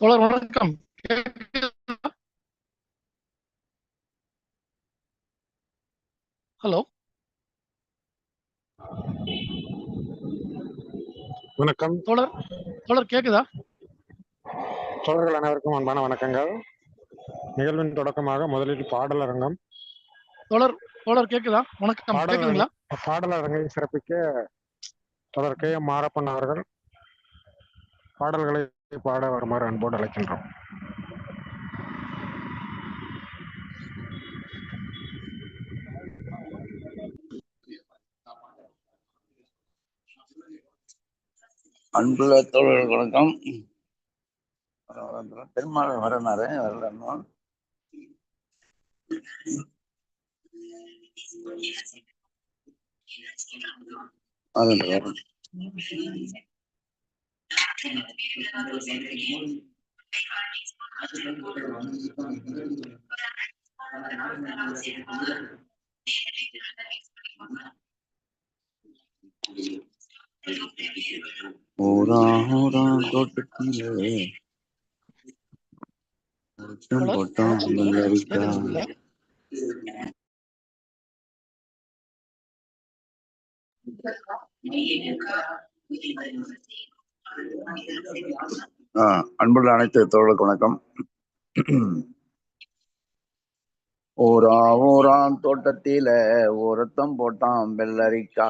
தோழர் வணக்கம். ஹலோ? வணக்கம். தோழர் தோழர் கேக்குதா? தோழர்கள் அனைவருக்கும் அன்பான வணக்கங்கள். நிகழ்வின் தொடக்கமாக முதலில் பாடலரங்கம். தோழர் தோழர் கேக்குதா? வணக்கம். பாடல் கேக்குதுங்களா? பாடலரங்கை சிறப்பிக்க தொடர் எம் மாரப்பன் அவர்கள் பாடல்களை பாட வருமாறு அன்போடு அழைக்கின்றோம். அன்புள்ள தோழர்கள் வணக்கம். பெருமாள் வரனாரு வரணும் வரணும் ஓரா தோட்டத்திலே ஒருத்தன் தோழர் போட்டான் வெள்ளரிக்கா. அன்புள்ள அனைத்து தோழர்களுக்கு வணக்கம். ஓரா ஓராம் தோட்டத்தில ஒருத்தம் போட்டான் வெள்ளரிக்கா.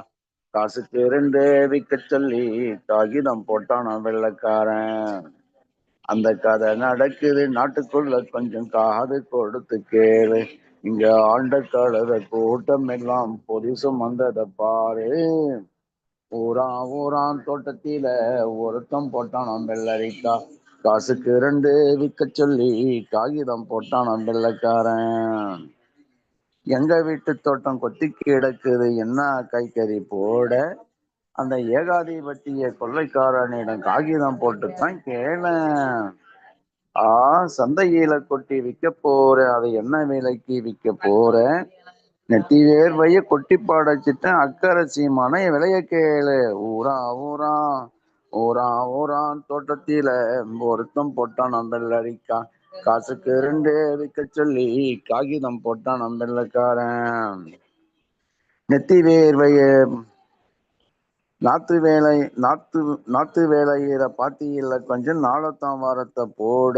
காசுக்கு ரெண்டு விக்க சொல்லி காகிதம் போட்டான் வெள்ளக்காரன். அந்த கதை நடக்குது நாட்டுக்குள்ள கொஞ்சம் காது கொடுத்து கேளு. இங்க ஆண்ட கழுத கூட்டம் எல்லாம் பொதிசும் வந்தத பாரு. ஊரா ஊரான் தோட்டத்தில ஒருத்தம் போட்டான் வெள்ளரிக்கா. காசுக்கு ரெண்டு விக்க சொல்லி காகிதம் போட்டான் வெள்ளக்காரன். எங்க வீட்டு தோட்டம் கொத்தி கிடக்குது என்ன கைக்கறி போட? அந்த ஏகாதிபத்திய கொள்ளைக்காரனிடம் காகிதம் போட்டுத்தான் கேளேன். ஆ சந்தையில கொட்டி விற்க போற அதை என்ன விலைக்கு விற்க போற? நெத்தி வேர்வைய கொட்டி பாடச்சிட்டேன் அக்கறை சீமான விலைய கேளு. ஊரா ஊரா ஊரா ஊரான் தோட்டத்தில ஒருத்தம் போட்டான் வெள்ளரிக்கா காசுக்கு ரெண்டு விற்க சொல்லி காகிதம் போட்டான் வெள்ளக்காரன் நெத்தி வேர்வைய நாத்து வேலை நாத்து நாத்து வேலையில பாத்தியில கொஞ்சம் நாளத்தாம் வாரத்தை போட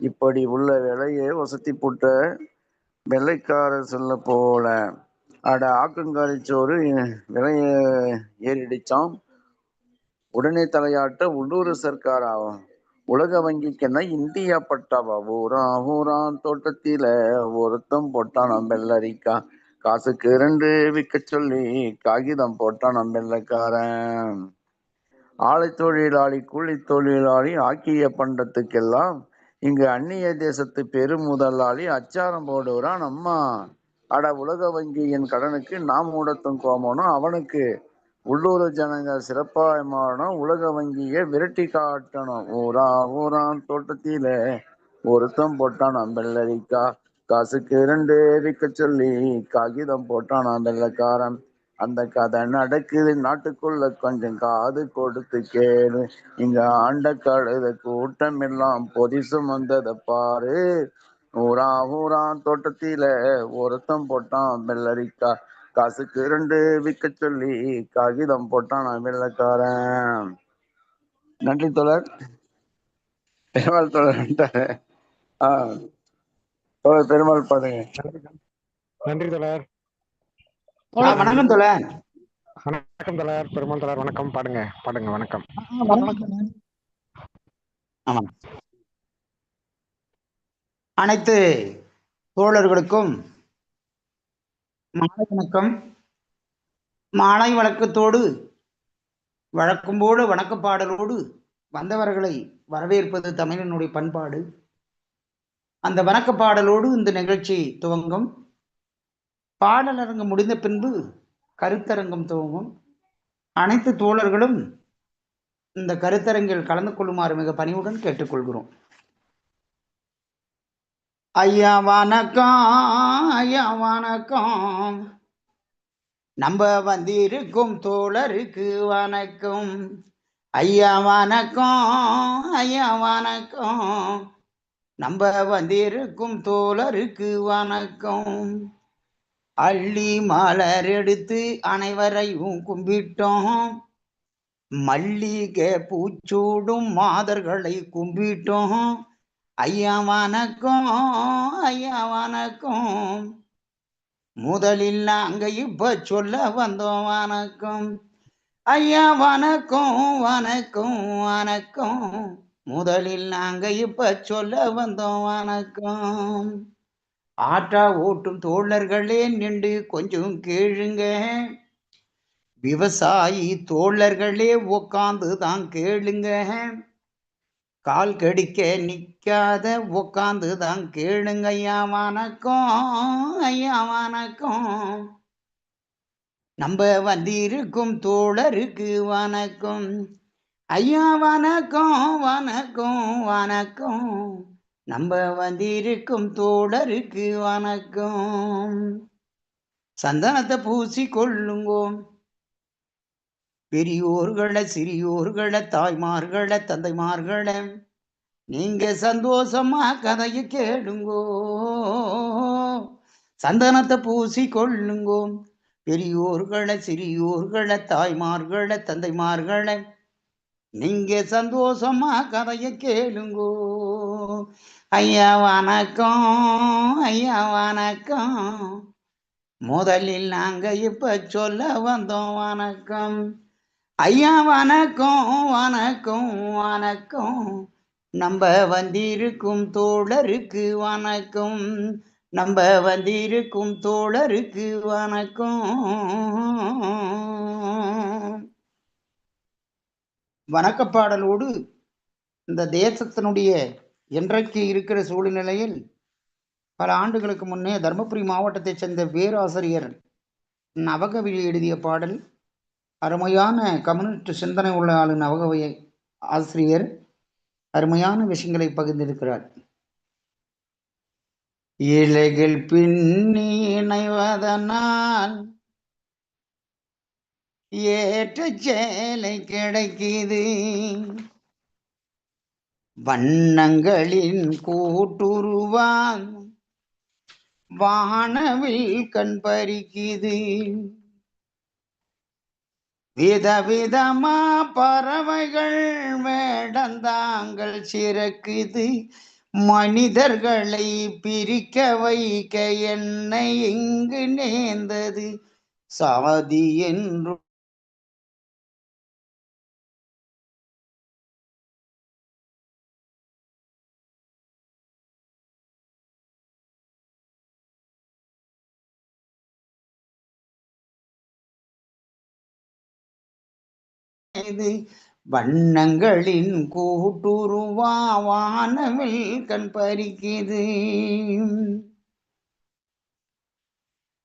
இப்படி உள்ள வேலையை வசதி புட்ட வெள்ளைக்கார சொல்ல போல. அட ஆக்கங்காரி சோறு விலைய ஏறிடிச்சான் உடனே தலையாட்ட உள்ளூர் சர்க்காராவும் உலக வங்கிக்குன்னா இந்தியா பட்டாவா? ஊரா ஊரான் தோட்டத்தில ஒருத்தம் போட்டான் வெள்ளரிக்கா. காசுக்கு ரெண்டு விற்க சொல்லி காகிதம் போட்டான் வெள்ளக்காரன். ஆலை தொழிலாளி கூலி தொழிலாளி ஆக்கிய பண்டத்துக்கெல்லாம் இங்கு அந்நிய தேசத்து பெரும் முதலாளி அச்சாரம் போடுறான் அம்மா. அட உலக வங்கியின் கடனுக்கு நாம் மூடத்தும் கோமனும் அவனுக்கு உள்ளூர் ஜனங்க சிறப்பாய் மாறணும் உலக வங்கியை விரட்டி காட்டணும். ஊரா ஊரான் தோட்டத்தில ஒருத்தம் போட்டான் அம்பெல்லரிக்கா காசுக்கு ரெண்டு விற்க சொல்லி காகிதம் போட்டான் வெள்ளக்காரன் அந்த கதை நடக்குது. நாட்டுக்குள்ள கொஞ்சம் காது கொடுத்து கேளு. இங்க ஆண்ட கழுத கூட்டம் எல்லாம் பொதிசும் வந்தத பாரு. ஊரா ஊரா தோட்டத்தில ஒருத்தம் போட்டான் வெள்ளரிக்கா காசுக்கு ரெண்டு விற்க சொல்லி காகிதம் போட்டான் வெள்ளக்காரன். நன்றி தொடர் பெருமாள் தொடர் ஆஹ் தோழர் பெருமாள் பாருங்க நன்றி தோழர். ஆ, தோழர். வணக்கம் வணக்கம் தோழர் பெருமாள் தோழர் வணக்கம். பாடுங்க பாடுங்க வணக்கம். வணக்கம் அனைத்து தோழர்களுக்கும் மாலை வணக்கம். மாலை வணக்கத்தோடு வழக்கம்போடு வணக்க பாடலோடு வந்தவர்களை வரவேற்பது தமிழனுடைய பண்பாடு. அந்த வணக்க பாடலோடு இந்த நிகழ்ச்சி துவங்கும். பாடலரங்கம் முடிந்த பின்பு கருத்தரங்கம் துவங்கும். அனைத்து தோழர்களும் இந்த கருத்தரங்கில் கலந்து கொள்ளுமாறு மிக பணிவுடன் கேட்டுக்கொள்கிறோம். ஐயா வணக்கம் ஐயா வணக்கம். நம்ம வந்திருக்கும் தோழருக்கு வணக்கம். ஐயா வணக்கம் ஐயா வணக்கம். நம்ம வந்திருக்கும் தோழருக்கு வணக்கம். அள்ளி மலர் எடுத்து அனைவரையும் கும்பிட்டோம். மல்லிகை பூச்சூடும் மாதர்களை கும்பிட்டோம். ஐயா வணக்கம் ஐயா வணக்கம். முதலில் நாங்க இப்ப சொல்ல வந்தோம் வணக்கம். ஐயா வணக்கம் வணக்கம் வணக்கம். முதலில் நாங்க இப்ப சொல்ல வந்தோம் வணக்கம். ஆட்டா ஓட்டும் தோழர்களே நின்று கொஞ்சம் கேளுங்க. விவசாயி தோழர்களே உக்காந்து தான் கேளுங்க. கால் கடிக்க நிற்காத உக்காந்து தான் கேளுங்க. ஐயா வணக்கம். ஐயா வணக்கம். நம்ம வந்திருக்கும் தோழருக்கு வணக்கம். ஐயா வணக்கம் வணக்கம் வணக்கம். நம்ம வந்திருக்கும் தோழருக்கு வணக்கம். சந்தனத்தை பூசி கொள்ளுங்கோம் பெரியோர்களை சிறியோர்களை தாய்மார்களை தந்தைமார்களை நீங்க சந்தோஷமா கதையை கேளுங்கோ. சந்தனத்தை பூசி கொள்ளுங்கோ பெரியோர்களை சிறியோர்களை தாய்மார்களை தந்தைமார்களை நீங்க சந்தோஷமா கதையை கேளுங்கோ. ஐயா வணக்கம். ஐயா வணக்கம். முதலில் நாங்க இப்ப சொல்ல வந்தோம் வணக்கம். ஐயா வணக்கம் வணக்கம் வணக்கம். நம்ம வந்திருக்கும் தோழருக்கு வணக்கம். நம்ம வந்திருக்கும் தோழருக்கு வணக்கம். வணக்கப்பாடலோடு இந்த தேசத்தினுடைய இன்றைக்கு இருக்கிற சூழ்நிலையில் பல ஆண்டுகளுக்கு முன்னே தருமபுரி மாவட்டத்தைச் சேர்ந்த பேராசிரியர் நவகவி எழுதிய பாடல் அருமையான கம்யூனிஸ்ட் சிந்தனை உள்ள ஆளு நவகவி ஆசிரியர் அருமையான விஷயங்களை பகிர்ந்திருக்கிறார். இலைகள் பின்னி இணைவதனால் ஏற்ற சேலை கிடைக்குது. வண்ணங்களின் கூட்டுருவான். வானவில் கண் பறிக்குது. விதவிதமா பறவைகள் வேடந்தாங்கள் சிறக்குது. மனிதர்களை பிரிக்க வைக்க என்னை இங்கு நேர்ந்தது. சாதி என்று இது வண்ணங்களின் கூட்டுருவானவில் கண் பறிக்குது.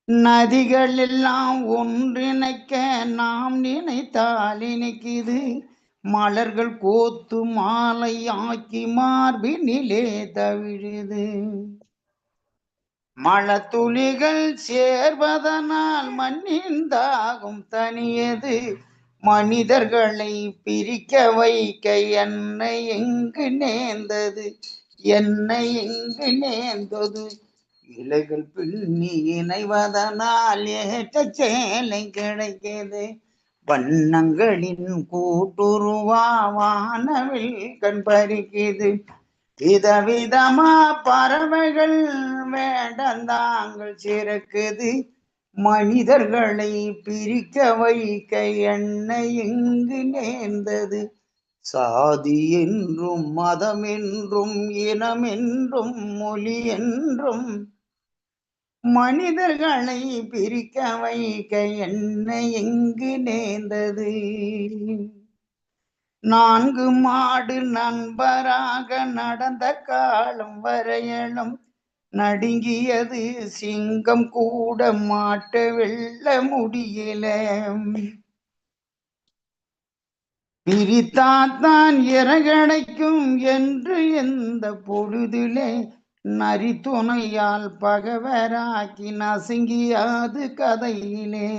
நதிகள் எல்லாம் ஒன்றிணைக்க நாம் நினைத்தால் இணைக்குது. மலர்கள் கோத்து மாலை ஆக்கி மார்பினிலே தவிழுது. மழத்துளிகள் சேர்வதனால் மண்ணின் தாகம் தனியது மனிதர்களை பிரிக்க வைக்க என்னை எங்கு நேர்ந்தது? என்னை எங்கு நேர்ந்தது? இலைகள் பின்னி இணைவதனால் ஏற்ற சேலை கிடைக்கிறது. வண்ணங்களின் கூட்டுருவானவில் கண் பறிக்குது விதவிதமா பறவைகள் வேடந்தாங்கள் சிறக்குது. மனிதர்களை பிரிக்க வைக்க என்னை எங்கு நேர்ந்தது. சாதி என்றும் மதம் என்றும் இனம் என்றும் மொழி என்றும். மனிதர்களை பிரிக்க வைக்க என்னை எங்கு நேர்ந்தது. நான்கு மாடு நண்பராக நடந்த காலம் வரையலும் நடுங்கியது சிங்கம் கூட மாட்ட வெள்ள முடியல. பிரித்தாத்தான் இறகடைக்கும் என்று எந்த பொழுதிலே நரி துணையால் பகவராக்கி நசுங்கியாது கதையிலே.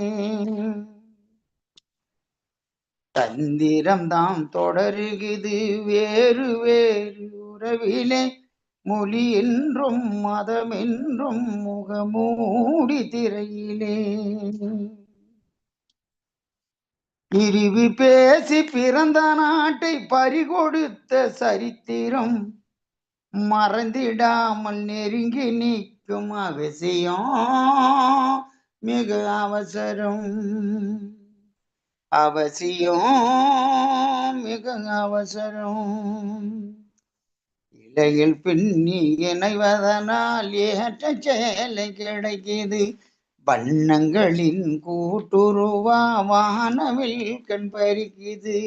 தந்திரம்தான் தொடருகுது வேறு வேறு உறவிலே. மொழி என்றும் மதம் என்றும் முகமூடி திரையிலே. பிரிவு பேசி பிறந்த நாட்டை பறிகொடுத்த சரித்திரம் மறந்திடாமல் நெருங்கி நிற்கும் அவசியம் மிக அவசரம். அவசியம் மிக அவசரம். இலையில் பின்னி இணைவதனால் ஏற்ற சேலை கிடைக்கிது. வண்ணங்களின் கூட்டுருவா வானவில் கண் பறிக்குது.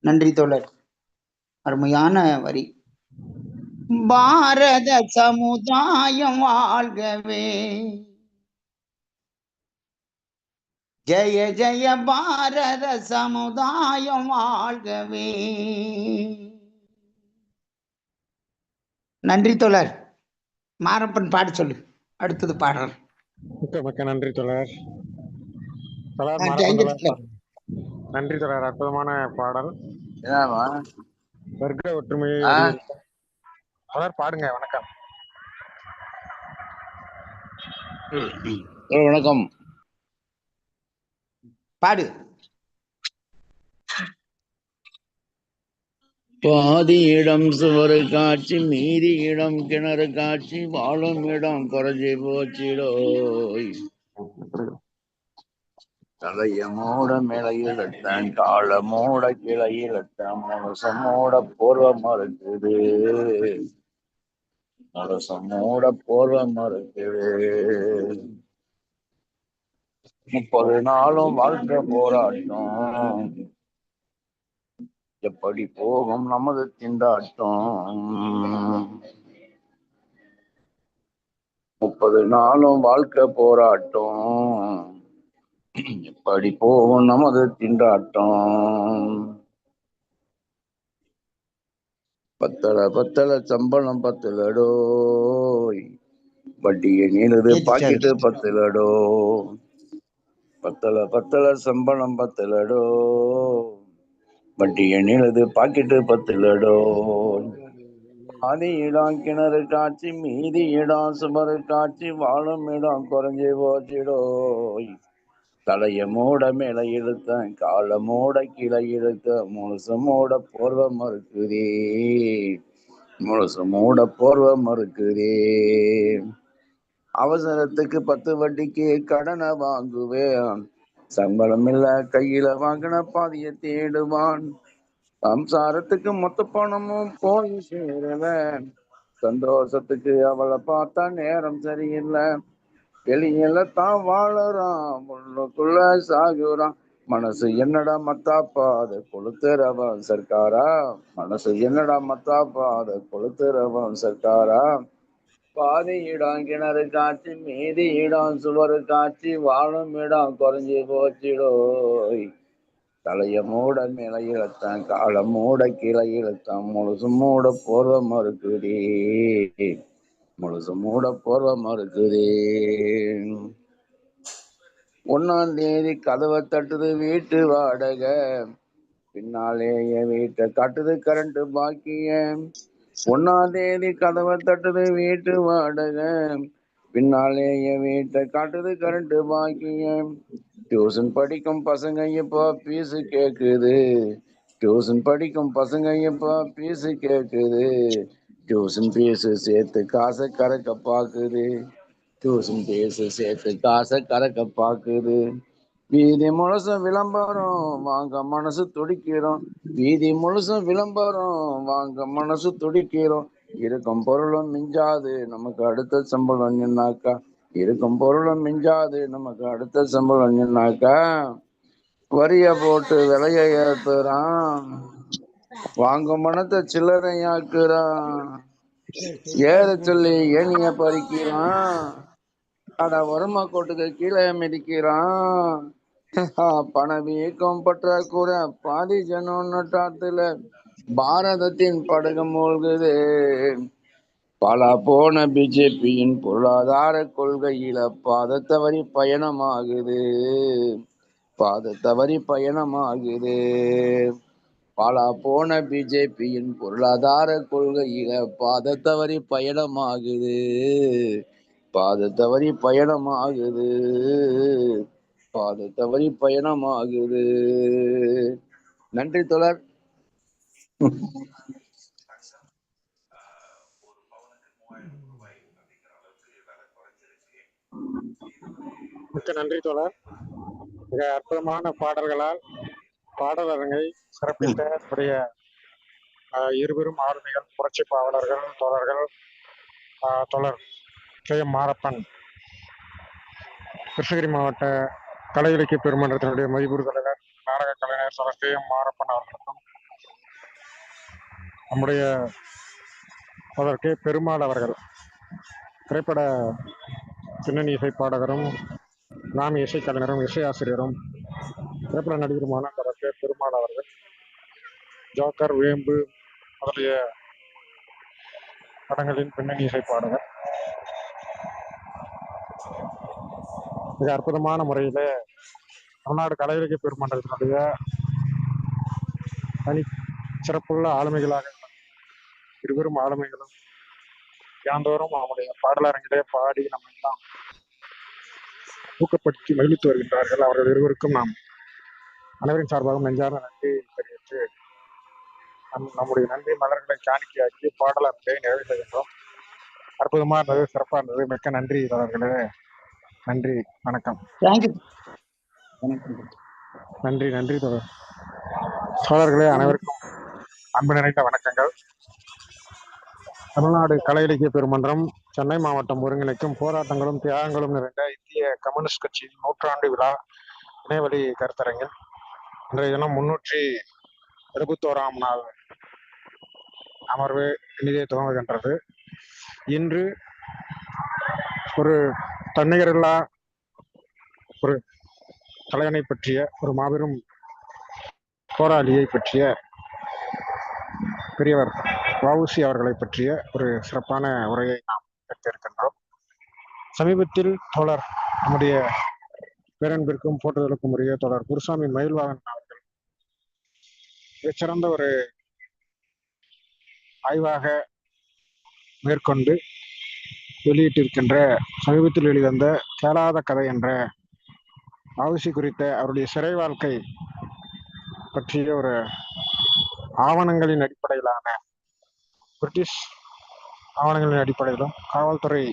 நன்றி தோழர். அருமையான வரி. பாரத சமுதாயம் வாழ்கவே. ஜெய ஜெய பாரத சமுதாயம் வாழ்கவே. நன்றி தோழர். மாரப்பன் பாட சொல்லு. அடுத்தது பாடுறேன் மிக்க மிக்க நன்றி sir. நன்றி தொடர் அற்புதமான பாடல். வர்க்க ஒற்றுமையை தொடர் பாடுங்க. வணக்கம். வணக்கம். பாடு. பாதி இடம் சுவரு காட்சி மீதி இடம் கிணறு காட்சி வாழும் இடம் குறைஞ்சி போச்சிடோய் தலையமோட மேலையிலத்தான் காலமோட கிளையிலத்தான் முரசமோட இருக்குது மறுக்குது. முரசமோட பூர்வம் மறுக்குது. முப்பது நாளும் வாழ்க்கை போராட்டம். எப்படி போகும் நமது திண்டாட்டம். முப்பது நாளும் வாழ்க்கை போராட்டம். எப்படி போகும் நமது திண்டாட்டம். பத்தல பத்தல சம்பளம் பத்துலடோய் வட்டியை நீளுது பாக்கெட்டு பத்துலடோ. பத்தல பத்தல சம்பளம் பத்துலடோ. வட்டி எண்ணிலது பாக்கெட்டு பத்துலடோ. ஆதி இடம் கிணறு காட்சி மீதி இடம் சுமரு காட்சி வாழும் இடம் குறைஞ்சு போச்சிடோய் தலைய மூட மேல இழுத்த கால மூட கீழே இழுத்த முழுசு மூட போர்வ மறுக்குதே. முழுசு மூட போர்வ மறுக்குதே. அவசரத்துக்கு பத்து வட்டிக்கு கடனை வாங்குவேன். சம்பளம் இல்ல கையில வாங்கின பாதிய தேடுவான். சம்சாரத்துக்கு மொத்த பணமும் போய் சேருவேன். சந்தோஷத்துக்கு அவளை பார்த்தா நேரம் சரியில்லை. வெளியில தான் வாழறான். உள்ளுக்குள்ள சாகுறான். மனசு என்னடா மத்தாப்பா அதை கொளுத்துறவன் சர்க்காரா? மனசு என்னடா மத்தாப்பா அதை கொளுத்துறவன் சர்க்காரா? பாதி இடம் கிணறு காட்சி மீதி இடம் சுவரு காட்சி வாழும் இடம் குறைஞ்சி போச்சிடோய் தலைய மூட மேல இழுத்தான் கால மூட கிளையிலத்தான் இழுத்தான் முழுசு மூட போர்வ மறுக்குதே முழுசு மூட போர்வ மறுக்குதே ஒன்னாம் தேதி கதவை தட்டுது வீட்டு வாடகை. பின்னாலேயே வீட்டை கட்டுது கரண்ட் பாக்கியம். ஒன்னாம் தேதி கதவை தட்டுது வீட்டு வாடகை. பின்னாலே வீட்டை காட்டுது கரண்ட் பாக்கியம். டியூஷன் படிக்கும் பசங்க இப்போ ஃபீஸு கேக்குது. டியூஷன் படிக்கும் பசங்க இப்போ ஃபீஸு கேக்குது. டியூஷன் ஃபீஸு சேர்த்து காசை கறக்க பாக்குது டியூஷன் ஃபீஸு சேர்த்து காசை கறக்க பாக்குது வீதி முழுசும் விளம்பரம் வாங்க மனசு துடிக்கிறோம். வீதி முழுசும் விளம்பரம் வாங்க மனசு துடிக்கிறோம். இருக்கும் பொருளும் மிஞ்சாது நமக்கு அடுத்த சம்பளம் நின்னாக்கா இருக்கும் பொருளும் மிஞ்சாது நமக்கு அடுத்த சம்பளம் நின்னாக்கா வரிய போட்டு விலைய ஏத்துறான். வாங்கும் மனத்தை சில்லறையாக்குறான் ஏற சொல்லி ஏனிய பறிக்கிறான். அட வருமா கோட்டுக்கு கீழே மிதிக்கிறான். பணவீக்கம் பற்றாக்குறை பாதி ஜனம் நட்டாத்துல பாரதத்தின் படகு மூழ்குது. பல போன பிஜேபியின் பொருளாதார கொள்கையில பாத தவறி பயணமாகுது. பாத தவறி பயணமாகுது. பல போன பிஜேபியின் பொருளாதார கொள்கையில பாத தவறி பயணமாகுது. பாத தவறி பயணமாகுது. பாத தவறி பயணமாகுது நன்றி தொடர் மிக்க நன்றி தோழர். மிக அற்புதமான பாடல்களால் பாடலரங்கை சிறப்பித்த நம்முடைய ஆஹ், இருவரும் ஆளுமைகள் புரட்சி பாவலர்கள் தோழர்கள் தோழர் கே எம் மாரப்பன். கிருஷ்ணகிரி மாவட்ட கலை இலக்கிய பெருமன்றத்தினுடைய மதிப்பூர் தலைவர் நாடக கலைஞர் சரஸ்தேயம் மாரப்பன் அவர்களுக்கும் நம்முடைய தோழர் பெருமாள் அவர்கள் திரைப்பட பின்னணி இசை பாடகரும் நாம் இசைக்கலைஞரும் இசை ஆசிரியரும் திரைப்பட நடிகருமான தோழர் பெருமாள் அவர்கள் ஜோக்கர் வேம்பு முதலிய படங்களின் பின்னணி இசை பாடகர். மிக அற்புதமான முறையிலே தமிழ்நாடு கலையிலக்கிய பெருமன்றத்தினுடைய தனி சிறப்புள்ள ஆளுமைகளாக இருவரும் ஆளுமைகளும் தியாந்தோறும் அவனுடைய பாடலரங்கிலே பாடி நம்ம எல்லாம் ஊக்கப்படுத்தி மகிழ்த்து வருகின்றார்கள். அவர்கள் இருவருக்கும் நாம் அனைவரின் சார்பாகவும் நெஞ்சார்ந்த நன்றி தெரிவித்து நம் நம்முடைய நன்றி மலர்களை காணிக்கையாக்கி பாடலர்களை நிறைவு செய்கின்றோம். அற்புதமா இருந்தது சிறப்பா இருந்தது மிக்க நன்றி அவர்களே நன்றி வணக்கம். தேங்க்யூ நன்றி நன்றி தோழர். சோழர்களே அனைவருக்கும் அன்பு நிறைந்த வணக்கங்கள். தமிழ்நாடு கலை இலக்கிய பெருமன்றம் சென்னை மாவட்டம் ஒருங்கிணைக்கும் போராட்டங்களும் தியாகங்களும் நிறைந்த இந்திய கம்யூனிஸ்ட் கட்சியின் நூற்றாண்டு விழா இணையவழி கருத்தரங்கில் இன்றைய தினம் முன்னூற்றி இருபத்தோராம் நாள் அமர்வு இனிதே துவங்குகின்றது. இன்று ஒரு தன்னிகரில்லா ஒரு தலைவனை பற்றிய ஒரு மாபெரும் போராளியை பற்றிய பெரியவர் வவுசி அவர்களை பற்றிய ஒரு சிறப்பான உரையை நாம் பெற்றிருக்கின்றோம் சமீபத்தில் தோழர் நம்முடைய பேரன்பிற்கும் போற்றுதலுக்கும் உரிய தொடர் குருசாமி மயில்வாகன் அவர்கள் மிகச்சிறந்த ஒரு ஆய்வாக மேற்கொண்டு வெளியிட்டிருக்கின்ற சமீபத்தில் வெளிவந்த கேளாத கதை என்ற ஆவிசி குறித்த அவருடைய சிறை வாழ்க்கை பற்றிய ஒரு ஆவணங்களின் அடிப்படையிலான பிரிட்டிஷ் ஆவணங்களின் அடிப்படையிலும் காவல்துறை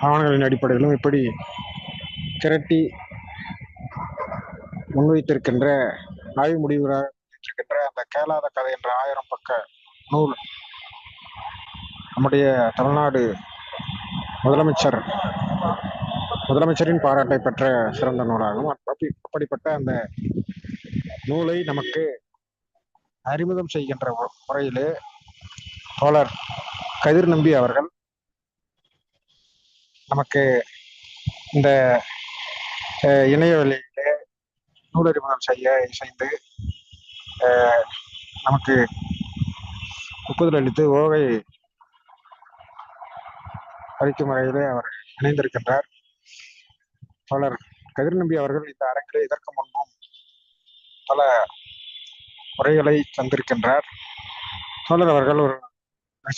ஆவணங்களின் அடிப்படையிலும் இப்படி திரட்டி முன்வைத்திருக்கின்ற ஆய்வு முடிவுறாக இருக்கின்ற அந்த கேளாத கதை என்ற ஆயிரம் பக்க நூல் நம்முடைய தமிழ்நாடு முதலமைச்சர் முதலமைச்சரின் பாராட்டை பெற்ற சிறந்த நூலாகும். அப்படி அப்படிப்பட்ட அந்த நூலை நமக்கு அறிமுகம் செய்கின்ற முறையிலே தோழர் கதிர் நம்பி அவர்கள் நமக்கு இந்த அஹ், இணையவழியிலே நூலறிமுகம் செய்ய இசைந்து நமக்கு ஒப்புதல் அளித்து ஓகை அளிக்கும் வகையிலே அவர் இணைந்திருக்கின்றார். பலர் கதிர் நம்பி அவர்கள் இந்த அரங்கிலே இதற்கு முன்பும் பல உரைகளை தந்திருக்கின்றார். தோழர் அவர்கள் ஒரு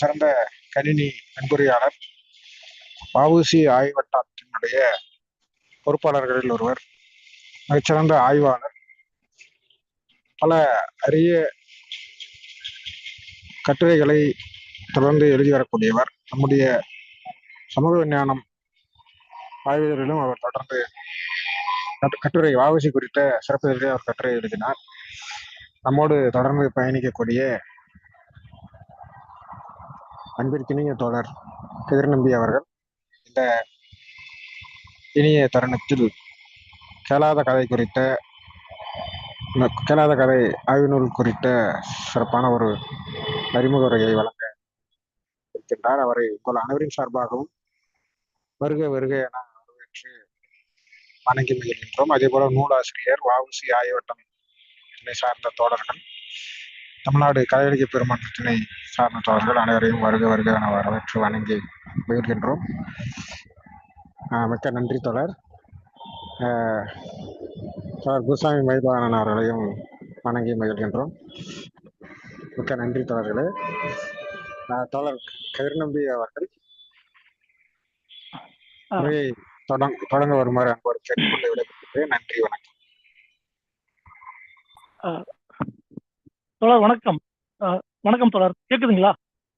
சிறந்த கணினி அன்புரையாளர். வஉசி ஆய்வட்டத்தினுடைய பொறுப்பாளர்களில் ஒருவர் மிகச்சிறந்த ஆய்வாளர். பல அரிய கட்டுரைகளை தொடர்ந்து எழுதி வரக்கூடியவர். நம்முடைய சமூக விஞ்ஞானம் ஆய்வுகளிலும் அவர் தொடர்ந்து கட்டுரை வாவசி குறித்த சிறப்பு அவர் கட்டுரை எழுதினார். நம்மோடு தொடர்ந்து பயணிக்கக்கூடிய அன்பிற்கினிய தோழர் கதிர்நம்பி அவர்கள் இந்த இனிய தருணத்தில் கேளாத கதை குறித்த கேளாத கதை ஆய்வு நூல் குறித்த சிறப்பான ஒரு அறிமுக உரையை வழங்க இருக்கின்றார். அவரை உங்கள் அனைவரின் சார்பாகவும் வருக வருக என வரவேற்று வணங்கி மகிழ்கின்றோம். அதே போல நூலாசிரியர் வாவுசி ஆய்வட்டம் சார்ந்த தோழர்கள் தமிழ்நாடு கலையளிக்க பெருமன்றத்தினை சார்ந்த தோழர்கள் அனைவரையும் வருக வருக என வரவேற்று வணங்கி மகிழ்கின்றோம். மிக்க நன்றி தொடர் தொடர் குருசாமி மைதானன் அவர்களையும் வணங்கி மகிழ்கின்றோம். மிக்க நன்றி தொடர்களே அஹ், தோழர் கதிர்நம்பி அவர்கள் தொடங்க தொடங்க வருமாறு அன்போடு கேட்டுக்கொண்டு விடைபெறுகிறேன். நன்றி வணக்கம். தோழர் வணக்கம். வணக்கம் தோழர். கேக்குதுங்களா?